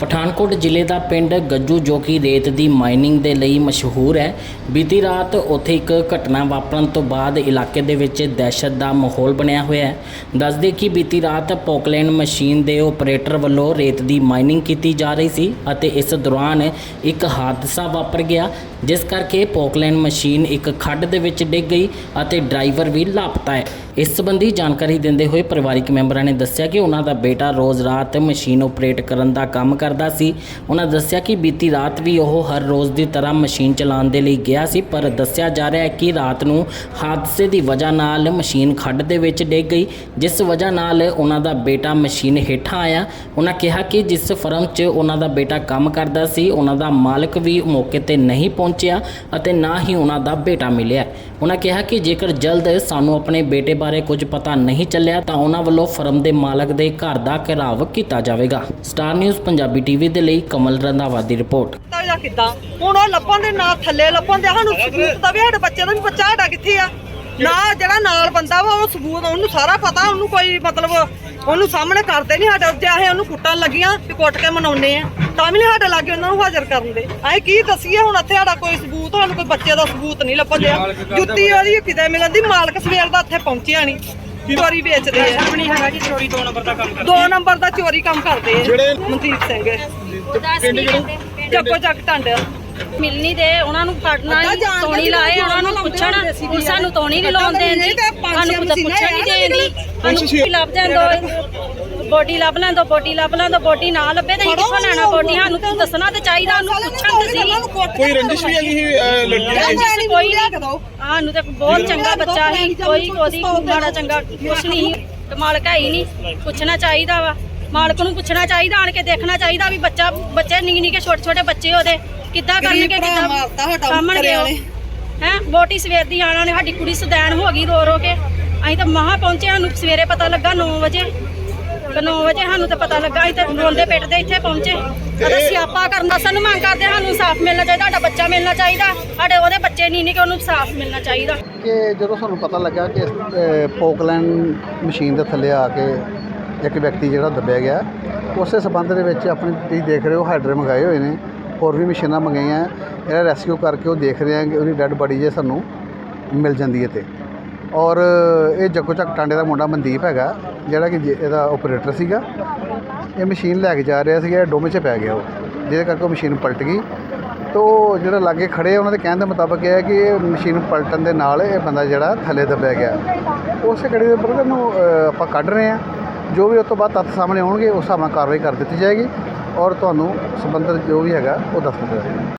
ਪਠਾਨਕੋਟ ਜ਼ਿਲ੍ਹੇ ਦਾ ਪਿੰਡ ਗੱਜੂ ਜੋ ਕਿ ਰੇਤ ਦੀ ਮਾਈਨਿੰਗ ਦੇ ਲਈ ਮਸ਼ਹੂਰ ਹੈ। ਬੀਤੀ ਰਾਤ ਉੱਥੇ ਇੱਕ ਘਟਨਾ ਵਾਪਰਨ ਤੋਂ ਬਾਅਦ ਇਲਾਕੇ ਦੇ ਵਿੱਚ ਦਹਿਸ਼ਤ ਦਾ ਮਾਹੌਲ ਬਣਿਆ ਹੋਇਆ ਹੈ। ਦੱਸਦੇ ਕਿ ਬੀਤੀ ਰਾਤ ਪੋਕਲੈਂਡ ਮਸ਼ੀਨ ਦੇ ਆਪਰੇਟਰ ਵੱਲੋਂ ਰੇਤ ਦੀ ਮਾਈਨਿੰਗ ਕੀਤੀ ਜਾ ਰਹੀ ਸੀ ਅਤੇ ਇਸ ਦੌਰਾਨ ਇੱਕ ਹਾਦਸਾ ਵਾਪਰ ਗਿਆ, ਜਿਸ ਕਰਕੇ ਪੋਕਲੈਂਡ ਮਸ਼ੀਨ ਇੱਕ ਖੱਡ ਦੇ ਵਿੱਚ ਡਿੱਗ ਗਈ ਅਤੇ ਡਰਾਈਵਰ ਵੀ ਲਾਪਤਾ ਹੈ। ਇਸ ਸੰਬੰਧੀ ਜਾਣਕਾਰੀ ਦਿੰਦੇ ਹੋਏ ਪਰਿਵਾਰਿਕ ਮੈਂਬਰਾਂ ਨੇ ਦੱਸਿਆ ਕਿ ਉਹਨਾਂ ਦਾ ਬੇਟਾ ਰੋਜ਼ ਰਾਤ ਮਸ਼ੀਨ ਆਪਰੇਟ ਕਰਨ ਦਾ ਕੰਮ ਕਰ ਕਰਦਾ ਸੀ। ਉਹਨਾਂ ਦੱਸਿਆ ਕਿ ਬੀਤੀ ਰਾਤ ਵੀ ਉਹ ਹਰ ਰੋਜ਼ ਦੀ ਤਰ੍ਹਾਂ ਮਸ਼ੀਨ ਚਲਾਉਣ ਦੇ ਲਈ ਗਿਆ ਸੀ, ਪਰ ਦੱਸਿਆ ਜਾ ਰਿਹਾ ਹੈ ਕਿ ਰਾਤ ਨੂੰ ਹਾਦਸੇ ਦੀ ਵਜ੍ਹਾ ਨਾਲ ਮਸ਼ੀਨ ਖੱਡ ਦੇ ਵਿੱਚ ਡਿੱਗ ਗਈ, ਜਿਸ ਵਜ੍ਹਾ ਨਾਲ ਉਹਨਾਂ ਦਾ ਬੇਟਾ ਮਸ਼ੀਨ ਹੇਠਾਂ ਆਇਆ। ਉਹਨਾਂ ਕਿਹਾ ਕਿ ਜਿਸ ਫਰਮ 'ਚ ਉਹਨਾਂ ਦਾ ਬੇਟਾ ਕੰਮ ਕਰਦਾ ਸੀ, ਉਹਨਾਂ ਦਾ ਮਾਲਕ ਵੀ ਮੌਕੇ ਤੇ ਨਹੀਂ ਪਹੁੰਚਿਆ ਅਤੇ ਨਾ ਹੀ ਉਹਨਾਂ ਦਾ ਬੇਟਾ ਮਿਲਿਆ। ਉਹਨਾਂ ਕਿਹਾ ਕਿ ਜੇਕਰ ਜਲਦ ਸਾਨੂੰ ਆਪਣੇ ਬੇਟੇ ਬਾਰੇ ਕੁਝ ਪਤਾ ਨਹੀਂ ਚੱਲਿਆ ਤਾਂ ਉਹਨਾਂ ਵੱਲੋਂ ਫਰਮ ਦੇ ਮਾਲਕ ਦੇ ਘਰ ਦਾ ਘਿਰਾਵ ਕੀਤਾ ਜਾਵੇਗਾ। ਸਟਾਰ ਨਿਊਜ਼, ਪੰਜਾਬੀ ਟੀਵੀ ਦੇ ਲਈ ਕਮਲ ਰੰਧਾਵਾ ਦੀ ਰਿਪੋਰਟ। ਜਾਂ ਕਿੱਦਾਂ? ਹੁਣ ਉਹ ਲੱਭਣ ਦੇ ਨਾਲ ਥੱਲੇ ਲੱਭਣ ਦੇ ਸਾਨੂੰ ਸਬੂਤ ਦਾ ਵੀ ਸਾਡੇ ਬੱਚੇ ਦਾ ਵੀ ਬੱਚਾ ਸਾਡਾ ਕਿੱਥੇ ਆ? ਨਾ ਜਿਹੜਾ ਨਾਲ ਬੰਦਾ ਵਾ, ਉਹ ਸਬੂਤ ਉਹਨੂੰ ਸਾਰਾ ਪਤਾ, ਉਹਨੂੰ ਕੋਈ ਮਤਲਬ ਉਹਨੂੰ ਸਾਹਮਣੇ ਕਰਦੇ ਨਹੀਂ ਸਾਡੇ ਜੇ ਅਸੀਂ ਉਹਨੂੰ ਕੁੱਟਣ ਲੱਗੀਆਂ ਤੇ ਕੁੱਟ ਕੇ ਮਨਾਉਨੇ ਆ। ਤਾਂ ਵੀ ਨਹੀਂ ਸਾਡੇ ਲਾਗੇ ਉਹਨਾਂ ਨੂੰ ਹਾਜ਼ਰ ਕਰਨ ਦੇ। ਅਸੀਂ ਕੀ ਦਸੀਏ, ਹੁਣ ਇੱਥੇ ਸਾਡਾ ਕੋਈ ਸਬੂਤ, ਸਾਨੂੰ ਕੋਈ ਬੱਚੇ ਦਾ ਸਬੂਤ ਨਹੀਂ ਲੱਭਣ ਡਿਆ ਜੁੱਤੀ ਉਹਦੀ ਕਿਤੇ ਮਿਲਣ ਦੀ, ਮਾਲਕ ਸਵੇਰ ਦਾ ਇੱਥੇ ਪਹੁੰਚਿਆ ਨਹੀਂ ਚੋਰੀ ਵੇਚਦੇ ਆ। ਆਪਣੀ ਹੈਗਾ ਜੀ ਚੋਰੀ ਦੋ ਨੰਬਰ ਦਾ ਕੰਮ ਦੋ ਨੰਬਰ ਦਾ ਚੋਰੀ ਕੰਮ ਕਰਦੇ ਆ। ਮਨਦੀਪ ਸਿੰਘ ਜੱਗੋ ਜੱਗ ਟੰਡ। ਮਿਲਣੀ ਦੇ ਉਹਨਾਂ ਨੂੰ ਫੜਨਾ ਅੱਧਾ ਨਹੀਂ ਜਾਣਦੇ ਤੋਣੀ ਲਾਏ ਉਹਨਾਂ ਨੂੰ ਪੁੱਛਣ ਲਾਉਂਦੇ ਸੀ ਹੁਣ ਸਾਨੂੰ ਤੋਣੀ ਨਹੀਂ ਲਾਉਣ ਦੇਣ ਦੀ ਤੇ ਪੰਜ ਛੇ ਸਾਨੂੰ ਕੁਝ ਮਸ਼ੀਨਾਂ ਪੁੱਛਣ ਨਹੀਂ ਹੈਗੀਆਂ ਦੇਣ ਦੀ ਸਾਨੂੰ ਲੱਭ ਜਾਣ ਦੋ ਬੋਡੀ ਲੱਭ ਲੈਣ ਦੋ ਬੋਡੀ ਲੱਭ ਲੈਣ ਦੋ ਬੋਡੀ ਨਾ ਲੱਭੇ ਤਾਂ ਅਸੀਂ ਕਿੱਥੋਂ ਲੈਣਾ ਬੋਡੀ? ਸਾਨੂੰ ਤਾਂ ਦੱਸਣਾ ਤੇ ਚਾਹੀਦਾ ਉਹਨੂੰ ਪੁੱਛਣ ਤੇ ਸੀ ਕੋਈ ਰੰਜਿਸ਼ ਵੀ ਹੈਗੀ ਸੀ ਲੜਕੀ ਦੀ। ਰੰਜਿਸ਼ ਕੋਈ ਨਹੀਂ ਸਾਨੂੰ ਤੇ ਬਹੁਤ ਚੰਗਾ ਬੱਚਾ ਸੀ ਕੋਈ ਉਹਦੀ ਮਾੜਾ ਚੰਗਾ ਕੁਛ ਨਹੀਂ। ਤੇ ਮਾਲਕ ਹੈ ਹੀ ਨਹੀਂ ਪੁੱਛਣਾ ਚਾਹੀਦਾ ਵਾ। ਮਾਲਕ ਨੂੰ ਪੁੱਛਣਾ ਚਾਹੀਦਾ ਆਣ ਕੇ ਦੇਖਣਾ ਚਾਹੀਦਾ ਵੀ ਬੱਚਾ ਬੱਚੇ ਨਿੱਕੇ ਨਿੱਕੇ ਛੋਟੇ ਛੋਟੇ ਬੱਚੇ ਉਹਦੇ ਕਿੱਦਾਂ ਕਰਨਗੇ ਕਿੱਦਾਂ ਵਾਲੇ। ਹੈ ਵੋਟੀ ਸਵੇਰ ਦੀ ਆਣਾ ਨੇ ਸਾਡੀ ਕੁੜੀ ਸੁਦੈਣ ਹੋ ਗਈ ਰੋ ਰੋ ਕੇ। ਅਸੀਂ ਤਾਂ ਮਹਾ ਪਹੁੰਚੇ ਸਾਨੂੰ ਸਵੇਰੇ ਪਤਾ ਲੱਗਾ 9 ਵਜੇ। ਤੇ 9 ਵਜੇ ਸਾਨੂੰ ਤਾਂ ਪਤਾ ਲੱਗਾ ਅਸੀਂ ਤਾਂ ਰੋਂਦੇ ਪਿੱਟਦੇ ਇੱਥੇ ਪਹੁੰਚੇ। ਤੇ ਸਿਆਪਾ ਕਰਨ ਦਾ ਸਾਨੂੰ ਮੰਗ ਕਰਦੇ ਸਾਨੂੰ ਸਾਫ਼ ਮਿਲਣਾ ਚਾਹੀਦਾ ਸਾਡਾ ਬੱਚਾ ਮਿਲਣਾ ਚਾਹੀਦਾ ਸਾਡੇ ਉਹਦੇ ਬੱਚੇ ਨਹੀਂ ਨੇ ਕਿ ਉਹਨੂੰ ਸਾਫ਼ ਮਿਲਣਾ ਚਾਹੀਦਾ। ਕਿ ਜਦੋਂ ਸਾਨੂੰ ਪਤਾ ਲੱਗਾ ਕਿ ਪੋਕਲੈਂਡ ਮਸ਼ੀਨ ਦੇ ਥੱਲੇ ਆ ਕੇ ਇੱਕ ਵਿਅਕਤੀ ਜਿਹੜਾ ਦੱਬਿਆ ਗਿਆ ਉਸੇ ਸਬੰਧ ਦੇ ਵਿੱਚ ਆਪਣੀ ਤੁਸੀਂ ਦੇਖ ਰਹੇ ਹੋ ਹਾਈਡਰੇ ਮੰਗਾਏ ਹੋਏ ਨੇ ਹੋਰ ਵੀ ਮਸ਼ੀਨਾਂ ਮੰਗਾਈਆਂ ਇਹਦਾ ਰੈਸਕਿਊ ਕਰਕੇ ਉਹ ਦੇਖ ਰਹੇ ਆ ਕਿ ਉਹਦੀ ਡੈੱਡ ਬਾਡੀ ਜੇ ਸਾਨੂੰ ਮਿਲ ਜਾਂਦੀ ਹੈ ਤੇ ਔਰ ਇਹ ਜੱਗੋ ਚੱਕ ਟਾਂਡੇ ਦਾ ਮੁੰਡਾ ਮਨਦੀਪ ਹੈਗਾ, ਜਿਹੜਾ ਕਿ ਜੇ- ਇਹਦਾ ਆਪਰੇਟਰ ਸੀਗਾ। ਇਹ ਮਸ਼ੀਨ ਲੈ ਕੇ ਜਾ ਰਿਹਾ ਸੀਗਾ ਡੋਮੇ 'ਚ ਪੈ ਗਿਆ ਉਹ, ਜਿਹਦੇ ਕਰਕੇ ਉਹ ਮਸ਼ੀਨ ਪਲਟ ਗਈ। ਤੋ ਜਿਹੜਾ ਲਾਗੇ ਖੜੇ ਉਹਨਾਂ ਦੇ ਕਹਿਣ ਦੇ ਮੁਤਾਬਕ ਇਹ ਹੈ ਕਿ ਇਹ ਮਸ਼ੀਨ ਪਲਟਣ ਦੇ ਨਾਲ ਇਹ ਬੰਦਾ ਜਿਹੜਾ ਥੱਲੇ ਦੱਬਿਆ ਗਿਆ। ਉਸੇ ਕੜੀ ਦੇ ਉੱਪਰ ਨੂੰ ਆਪਾਂ ਕੱਢ ਰਹੇ ਹਾਂ। ਜੋ ਵੀ ਉਸ ਤੋਂ ਬਾਅਦ ਤੱਥ ਸਾਹਮਣੇ ਆਉਣਗੇ, ਉਸ ਹਿਸਾਬ ਨਾਲ ਕਾਰਵਾਈ ਕਰ ਦਿੱਤੀ ਜਾਏਗੀ। ਔਰ ਤੁਹਾਨੂੰ ਸੰਬੰਧਿਤ ਜੋ ਵੀ ਹੈਗਾ, ਉਹ ਦੱਸ ਦਿੱਤਾ ਜਾਏਗਾ।